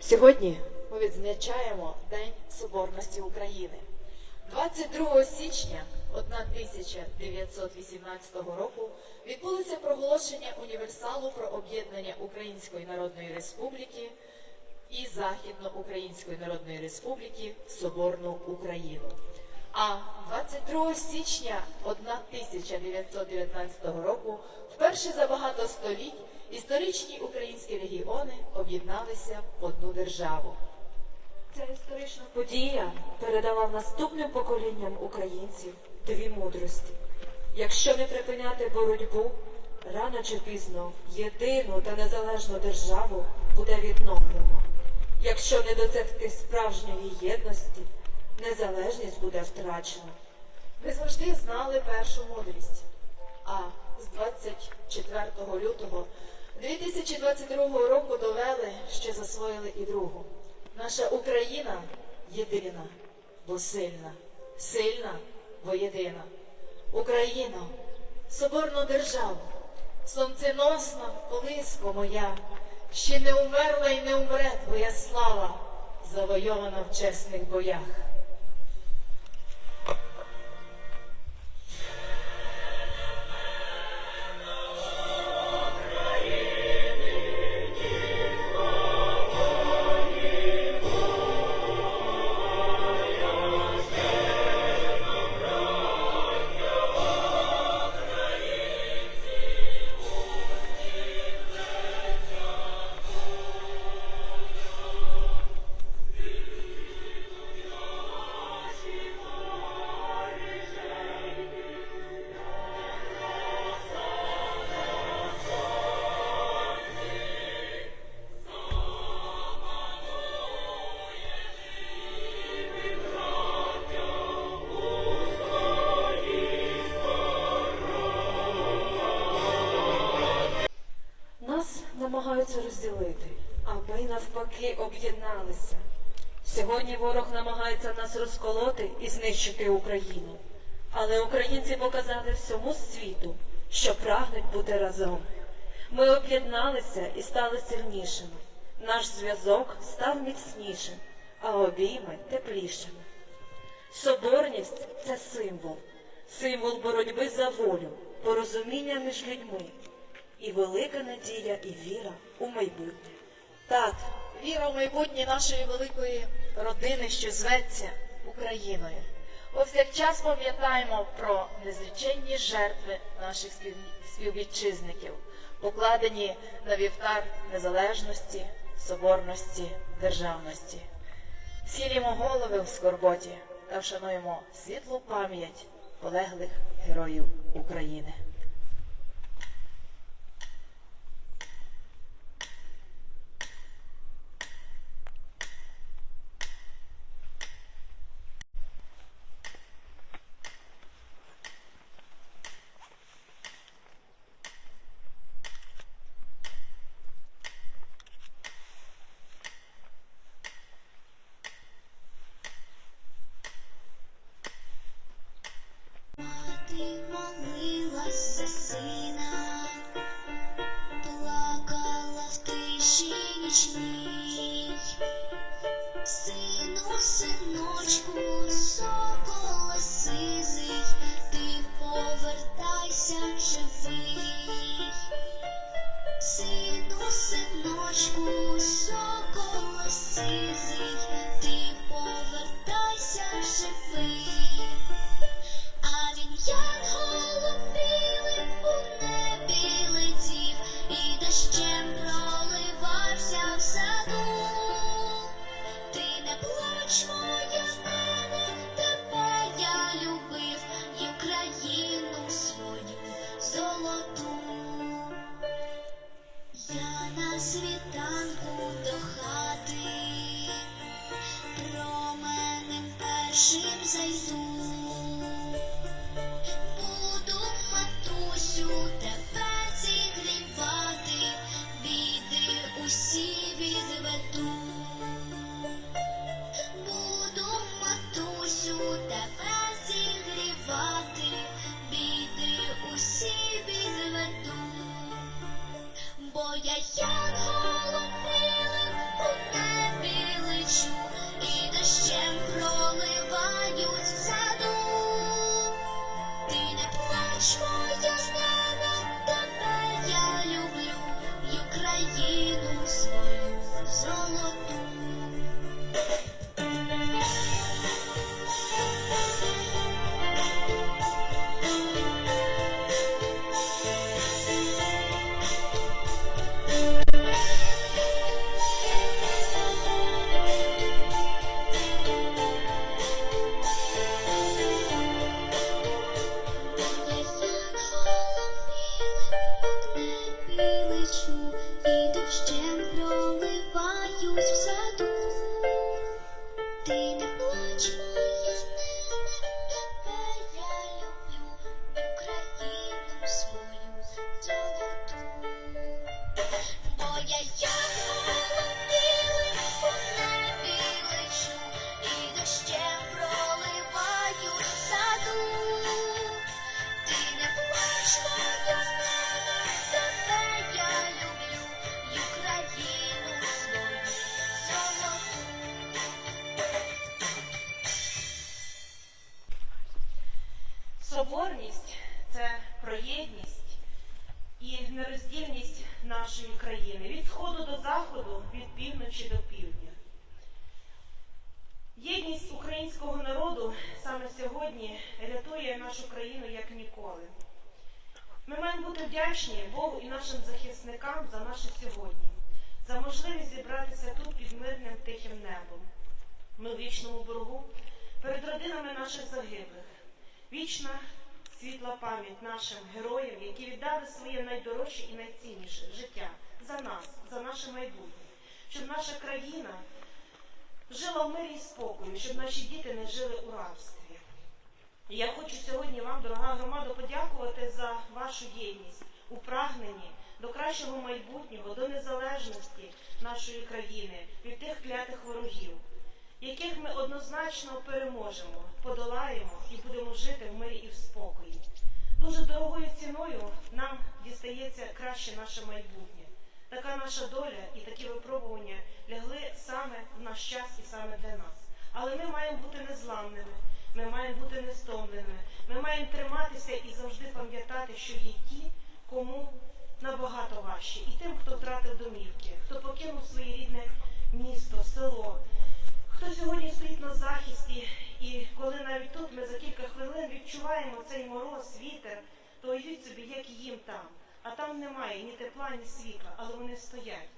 Сьогодні ми відзначаємо День Соборності України. 22 січня 1918 року відбулося проголошення універсалу про об'єднання Української Народної Республіки і Західноукраїнської Народної Республіки в Соборну Україну. А 22 січня 1919 року вперше за багато століть історичні українські регіони об'єдналися в одну державу. Ця історична подія передала наступним поколінням українців дві мудрості. Якщо не припиняти боротьбу, рано чи пізно єдину та незалежну державу буде відновлено. Якщо не досягти справжньої єдності, незалежність буде втрачена. Ми завжди знали першу мудрість. А з 24 лютого 2022 року довели, що засвоїли і другу. Наша Україна єдина, бо сильна, сильна, бо єдина. Україно, соборну державу, сонценосна колиско моя, ще не умерла й не умре твоя слава, завойована в чесних боях. Розділити, а ми навпаки об'єдналися. Сьогодні ворог намагається нас розколоти і знищити Україну. Але українці показали всьому світу, що прагнуть бути разом. Ми об'єдналися і стали сильнішими. Наш зв'язок став міцнішим, а обійми теплішими. Соборність це символ, символ боротьби за волю, порозуміння між людьми і велика надія і віра у майбутнє. Так, віра в майбутнє нашої великої родини, що зветься Україною. Повсякчас пам'ятаємо про незліченні жертви наших співвітчизників, покладені на вівтар незалежності, соборності, державності. Сілімо голови в скорботі та вшануємо світлу пам'ять полеглих героїв України. much. 是在等？Соборність це про єдність і нероздільність нашої країни від сходу до заходу, від півночі до півдня. Єдність українського народу саме сьогодні рятує нашу країну як ніколи. Ми маємо бути вдячні Богу і нашим захисникам за наше сьогодні, за можливість зібратися тут під мирним тихим небом. Ми в вічному боргу перед родинами наших загиблих. Вічна світла пам'ять нашим героям, які віддали своє найдорожче і найцінніше життя за нас, за наше майбутнє, щоб наша країна жила в мирі і спокою, щоб наші діти не жили у рабстві. І я хочу сьогодні вам, дорога громада, подякувати за вашу єдність у прагненні до кращого майбутнього, до незалежності нашої країни від тих клятих ворогів, яких ми однозначно переможемо, подолаємо і будемо жити в мирі і в спокої. Дуже дорогою ціною нам дістається краще наше майбутнє. Така наша доля і такі випробування лягли саме в наш час і саме для нас. Але ми маємо бути незламними, ми маємо бути нестомленими, ми маємо триматися і завжди пам'ятати, що є ті, кому набагато важче, і тим, хто втратив домівки, хто покинув своє рідне місто, село, хто сьогодні стоїть на захисті, і коли навіть тут ми за кілька хвилин відчуваємо цей мороз, вітер, то уявіть собі, як їм там. А там немає ні тепла, ні світла, але вони стоять.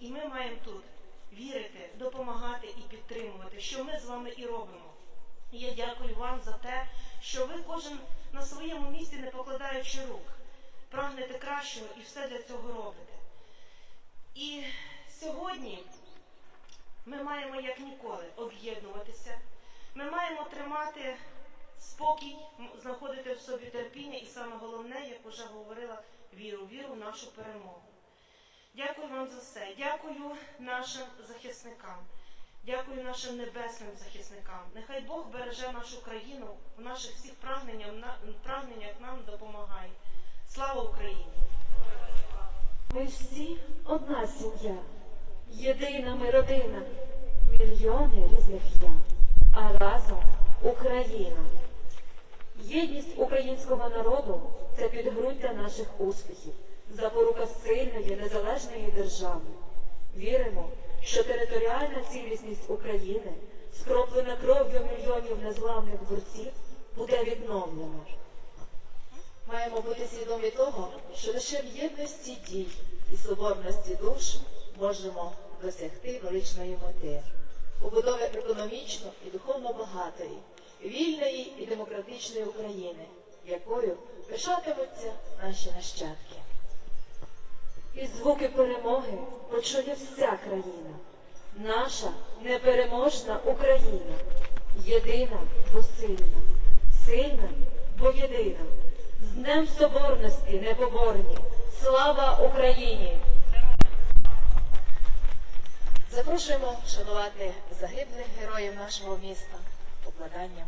І ми маємо тут вірити, допомагати і підтримувати, що ми з вами і робимо. Я дякую вам за те, що ви кожен на своєму місці, не покладаючи рук, прагнете кращого і все для цього робите. І сьогодні ми маємо як ніколи об'єднуватися. Ми маємо тримати спокій, знаходити в собі терпіння і саме головне, як вже говорила, віру, віру в нашу перемогу. Дякую вам за все. Дякую нашим захисникам. Дякую нашим небесним захисникам. Нехай Бог береже нашу країну в наших всіх прагненнях, прагненнях нам допомагає. Слава Україні! Ми всі одна сім'я, єдина ми родина, мільйони різних я, а разом Україна. Єдність українського народу це підґрунтя наших успіхів, запорука сильної незалежної держави. Віримо, що територіальна цілісність України, скроплена кров'ю мільйонів незламних борців, буде відновлена. Маємо бути свідомі того, що лише в єдності дій і соборності душ можемо досягти величної мети побудови економічно і духовно багатої, вільної і демократичної України, якою пишатимуться наші нащадки. І звуки перемоги почує вся країна. Наша непереможна Україна. Єдина, бо сильна, сильна, бо єдина. З Днем Соборності непоборні. Слава Україні! Запрошуємо вшанувати загиблих героїв нашого міста покладанням.